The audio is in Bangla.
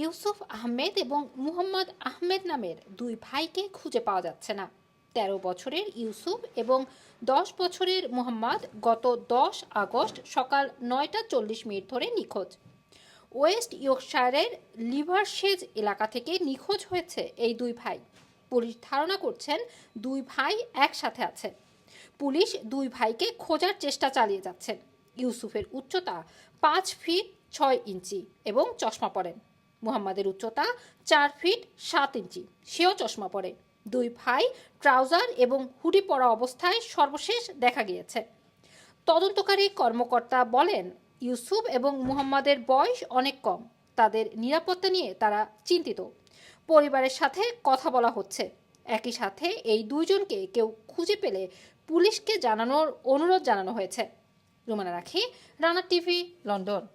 ইউসুফ আহমেদ এবং মুহাম্মদ আহমেদ নামের দুই ভাইকে খুঁজে পাওয়া যাচ্ছে না। তেরো বছরের ইউসুফ এবং দশ বছরের মুহাম্মদ গত দশ আগস্ট সকাল নয়টা চল্লিশ মিনিট ধরে নিখোঁজ। ওয়েস্ট ইয়র্কশায়ারের লিভারশেজ এলাকা থেকে নিখোঁজ হয়েছে এই দুই ভাই। পুলিশ ধারণা করছেন দুই ভাই একসাথে আছে। পুলিশ দুই ভাইকে খোঁজার চেষ্টা চালিয়ে যাচ্ছে। ইউসুফের উচ্চতা পাঁচ ফিট ছয় ইঞ্চি এবং চশমা পরেন। মুহাম্মাদের উচ্চতা চার ফিট সাত ইঞ্চি। সেও চশমা পরে। দুই ভাই ট্রাউজার এবং হুডি পরা অবস্থায় সর্বশেষ দেখা গিয়েছে। তদন্তকারী কর্মকর্তা বলেন, ইউসুফ এবং মুহাম্মাদের বয়স অনেক কম। তাদের নিরাপত্তা নিয়ে তারা চিন্তিত। পরিবারের সাথে কথা বলা হচ্ছে। একই সাথে এই দুইজনকে কেউ খুঁজে পেলে পুলিশকে জানানোর অনুরোধ জানানো হয়েছে। রুমানা রাখি, রানা টিভি, লন্ডন।